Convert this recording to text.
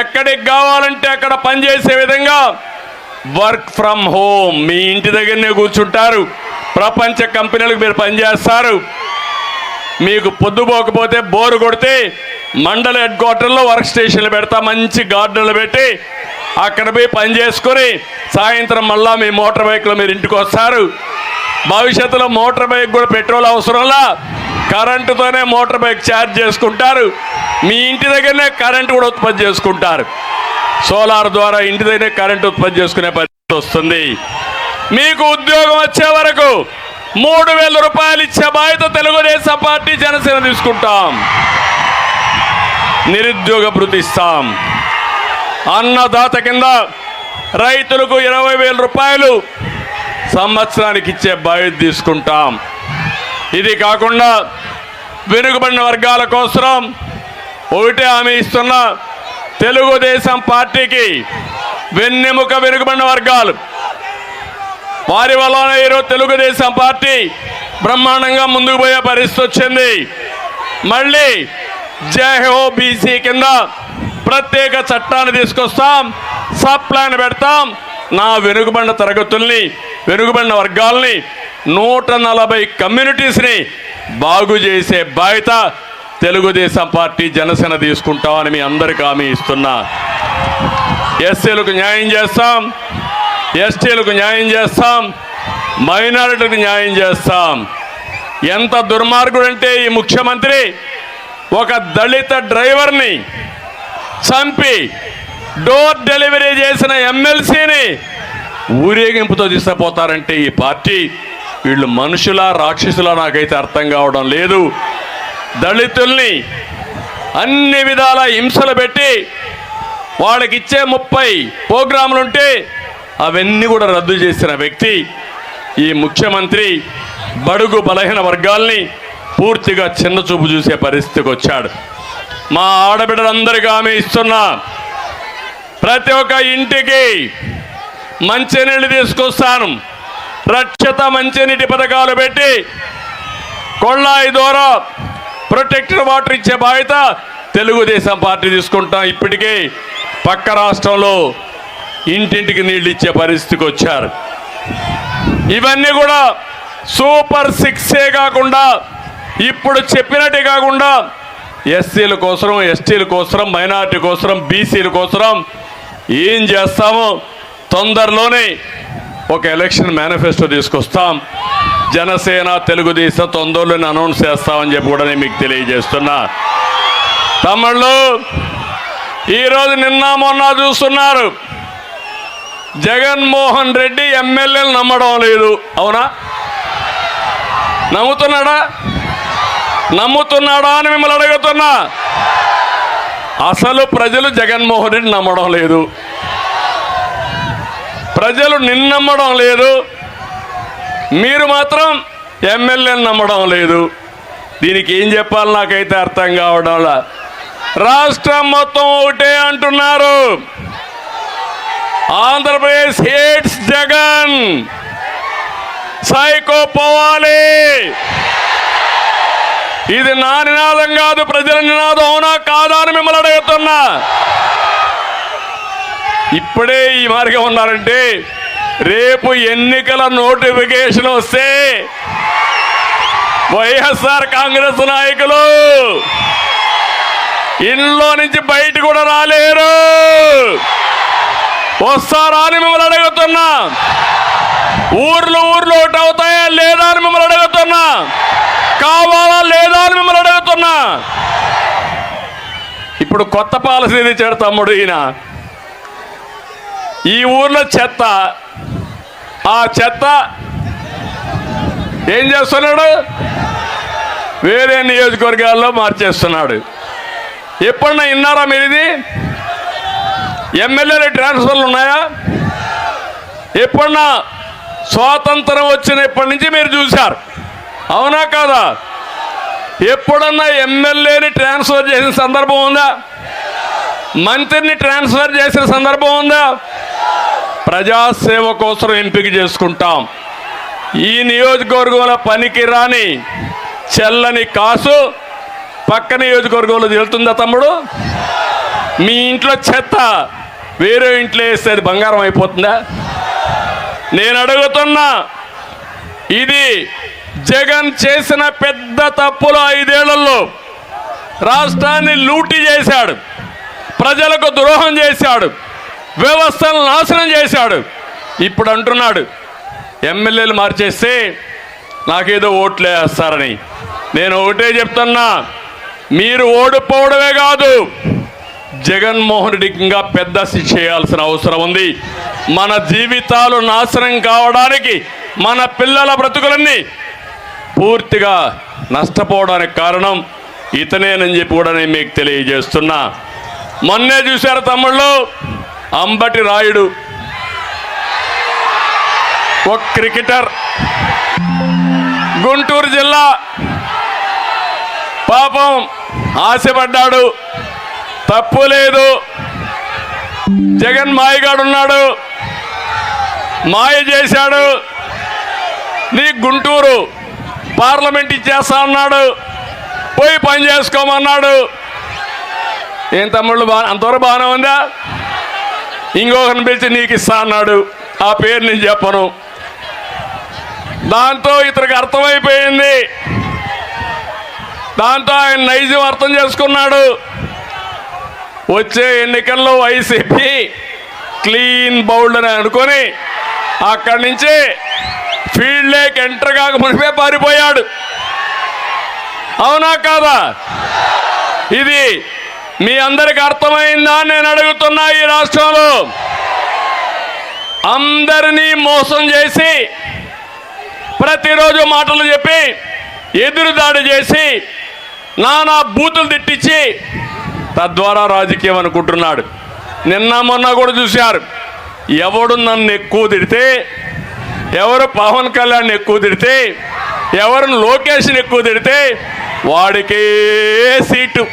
ఎక్కడికి కావాలంటే అక్కడ పనిచేసే విధంగా వర్క్ ఫ్రమ్ హోమ్. మీ ఇంటి దగ్గరనే కూర్చుంటారు. ప్రపంచ కంపెనీలకు మీరు పనిచేస్తారు. మీకు పొద్దుపోకపోతే బోరు కొడితే మండల హెడ్ క్వార్టర్లో వర్క్ స్టేషన్లు పెడతా మంచి గార్డెన్లు పెట్టి అక్కడ పోయి పని చేసుకొని సాయంత్రం మళ్ళా మీ మోటార్ బైక్లో మీరు ఇంటికి వస్తారు. భవిష్యత్తులో మోటార్ బైక్ కూడా పెట్రోల్ అవసరంలా కరెంటుతోనే మోటార్ బైక్ ఛార్జ్ చేసుకుంటారు. మీ ఇంటి దగ్గరనే కరెంటు కూడా ఉత్పత్తి చేసుకుంటారు. సోలార్ ద్వారా ఇంటి దగ్గరే కరెంటు ఉత్పత్తి చేసుకునే పరిస్థితి వస్తుంది. మీకు ఉద్యోగం వచ్చే వరకు మూడు వేల రూపాయలు ఇచ్చే బాధ్యత తెలుగుదేశం పార్టీ జనసేన తీసుకుంటాం. నిరుద్యోగ భృతిస్తాం అన్నదాత కింద రైతులకు ఇరవై వేల రూపాయలు సంవత్సరానికి ఇచ్చే బాధ్యత తీసుకుంటాం. ఇది కాకుండా వెనుకబడిన వర్గాల కోసం ఒకటే హామీ ఇస్తున్న తెలుగుదేశం పార్టీకి వెన్నెముక వెనుకబడిన వర్గాలు. వారి వలన ఈరోజు తెలుగుదేశం పార్టీ బ్రహ్మాండంగా ముందుకు పోయే పరిస్థితి వచ్చింది. మళ్ళీ జై బీసీ కింద ప్రత్యేక చట్టాన్ని తీసుకొస్తాం సబ్ ప్లాన్ పెడతాం. నా వెనుకబడిన తరగతుల్ని వెనుకబడిన వర్గాల్ని నూట నలభై కమ్యూనిటీస్ని బాగు చేసే బాధ్యత తెలుగుదేశం పార్టీ జనసేన తీసుకుంటామని మీ అందరికీ హామీ ఇస్తున్నా. ఎస్సీలకు న్యాయం చేస్తాం ఎస్టీలకు న్యాయం చేస్తాం మైనారిటీలకు న్యాయం చేస్తాం. ఎంత దుర్మార్గుడంటే ఈ ముఖ్యమంత్రి ఒక దళిత డ్రైవర్ని చంపి డోర్ డెలివరీ చేసిన ఎమ్మెల్సీని ఊరేగింపుతో తీసుకుపోతారంటే ఈ పార్టీ. వీళ్ళు మనుషుల రాక్షసులా నాకైతే అర్థం కావడం లేదు. దళితుల్ని అన్ని విధాల హింసలు పెట్టి వాళ్ళకి ఇచ్చే ముప్పై ప్రోగ్రాములు ఉంటే అవన్నీ కూడా రద్దు చేసిన వ్యక్తి ఈ ముఖ్యమంత్రి బడుగు బలహీన వర్గాల్ని పూర్తిగా చిన్న చూపు చూసే పరిస్థితికి వచ్చాడు మా ఆడబిడ్డలందరికీ ఆమె ఇస్తున్నా ప్రతి ఒక్క ఇంటికి మంచినీళ్ళు తీసుకొస్తాను. రక్షత మంచినీటి పథకాలు పెట్టి కొళ్ళాయి ద్వారా ప్రొటెక్టెడ్ వాటర్ ఇచ్చే బాధ్యత తెలుగుదేశం పార్టీ తీసుకుంటాం. ఇప్పటికే పక్క రాష్ట్రంలో ఇంటింటికి నీళ్ళు ఇచ్చే పరిస్థితికి వచ్చారు. ఇవన్నీ కూడా సూపర్ సిక్సే కాకుండా ఇప్పుడు చెప్పినట్టే కాకుండా ఎస్సీల కోసం ఎస్టీల కోసం మైనార్టీ కోసం బీసీల కోసం ఏం చేస్తామో తొందరలోనే ఒక ఎలక్షన్ మేనిఫెస్టో తీసుకొస్తాం. జనసేన తెలుగుదేశం తొందరలోనే అనౌన్స్ చేస్తామని చెప్పి కూడా నేను మీకు తెలియజేస్తున్నా. తమ్ముళ్ళు ఈరోజు నిన్న మొన్న చూస్తున్నారు. జగన్మోహన్ రెడ్డి ఎమ్మెల్యేలు నమ్మడం లేదు. అవునా? నమ్ముతున్నాడా? నమ్ముతున్నాడా అని మిమ్మల్ని అడుగుతున్నా. అసలు ప్రజలు జగన్మోహన్ రెడ్డి నమ్మడం లేదు. ప్రజలు నిన్నమ్మడం లేదు. మీరు మాత్రం ఎమ్మెల్యేని నమ్మడం లేదు. దీనికి ఏం చెప్పాలి నాకైతే అర్థం కావడంలా రాష్ట్రం మొత్తం ఒకటే అంటున్నారు. ఆంధ్రప్రదేశ్ హేట్స్ జగన్. సైకో పోవాలి. ఇది నా నినాదం కాదు ప్రజల నినాదం అవునా కాదా అని మిమ్మల్ని అడుగుతున్నా. ఇప్పుడే ఈ మార్గం ఉన్నారంటే రేపు ఎన్నికల నోటిఫికేషన్ వస్తే వైఎస్ఆర్ కాంగ్రెస్ నాయకులు ఇంట్లో నుంచి బయట కూడా రాలేరు. వస్తారా అని మిమ్మల్ని అడుగుతున్నా. ఊర్లు ఊర్లు ఒకటి అవుతాయా లేదా అని మిమ్మల్ని అడుగుతున్నా. కావాలా లేదా అని మిమ్మల్ని అడుగుతున్నా. ఇప్పుడు కొత్త పాలసీ తెచ్చాడు తమ్ముడు ఈయన. ఈ ఊర్లో చెత్త. ఆ చెత్త ఏం చేస్తున్నాడు? వేరే నియోజకవర్గాల్లో మార్చేస్తున్నాడు. ఎప్పుడన్నా విన్నారా మీరు ఇది? ఎమ్మెల్యేలు ట్రాన్స్ఫర్లు ఉన్నాయా? ఎప్పుడన్నా స్వాతంత్రం వచ్చినప్పటి నుంచి మీరు చూశారు? అవునా కాదా? ఎప్పుడన్నా ఎమ్మెల్యేని ట్రాన్స్ఫర్ చేసిన సందర్భం ఉందా? మంత్రిని ట్రాన్స్ఫర్ చేసిన సందర్భం ఉందా? ప్రజాసేవ కోసం ఎంపిక చేసుకుంటాం. ఈ నియోజకవర్గంలో పనికి రాని చెల్లని కాసు పక్క నియోజకవర్గంలో తెలుతుందా తమ్ముడు? మీ ఇంట్లో చెత్త వేరే ఇంట్లో వేస్తే అది బంగారం అయిపోతుందా? నేను అడుగుతున్నా ఇది జగన్ చేసిన పెద్ద తప్పులు ఐదేళ్ళలో రాష్ట్రాన్ని లూటీ చేశాడు. ప్రజలకు ద్రోహం చేశాడు. వ్యవస్థను నాశనం చేశాడు. ఇప్పుడు అంటున్నాడు ఎమ్మెల్యేలు మార్చేస్తే నాకేదో ఓట్లు వేస్తారని. నేను ఒకటే చెప్తున్నా మీరు ఓడిపోవడమే కాదు జగన్మోహన్ రెడ్డికి ఇంకా పెద్ద శిక్ష చేయాల్సిన అవసరం ఉంది. మన జీవితాలు నాశనం కావడానికి మన పిల్లల బ్రతుకులన్నీ పూర్తిగా నష్టపోవడానికి కారణం ఇతనేనని చెప్పి కూడా నేను మీకు తెలియజేస్తున్నా. మొన్నే చూశారు తమ్ముళ్ళు అంబటి రాయుడు. ఒక క్రికెటర్. గుంటూరు జిల్లా. పాపం ఆశపడ్డాడు. తప్పు లేదు. జగన్ మాయగాడు ఉన్నాడు మాయ చేశాడు. నీ గుంటూరు పార్లమెంట్ ఇచ్చేస్తా అన్నాడు. పోయి పని చేసుకోమన్నాడు. ఏం తమ్ముళ్ళు బా అంతవరకు బాగానే ఉందా? ఇంకొకరిని పిలిచి నీకు ఇస్తా అన్నాడు. ఆ పేరు నేను చెప్పను. దాంతో ఇతనికి అర్థమైపోయింది. దాంతో ఆయన నైజం అర్థం చేసుకున్నాడు. వచ్చే ఎన్నికల్లో వైసీపీ క్లీన్ బౌల్డ్ అని అనుకొని అక్కడి నుంచి ఫీల్డ్లోకి ఎంటర్ కాక మునిపే పారిపోయాడు. అవునా కాదా? ఇది మీ అందరికి అర్థమైందా నేను అడుగుతున్నా ఈ రాష్ట్రంలో? అందరినీ మోసం చేసి ప్రతిరోజు మాటలు చెప్పి ఎదురుదాడి చేసి నానా బూతులు తిట్టించి తద్వారా రాజకీయం అనుకుంటున్నాడు. నిన్న మొన్న కూడా చూశారు. ఎవడు నన్ను ఎక్కువ తిడితే ఎవరు పవన్ కళ్యాణ్ ఎక్కువ తిడితే ఎవరు లోకేష్ని ఎక్కువ తిడితే వాడికే సీటు.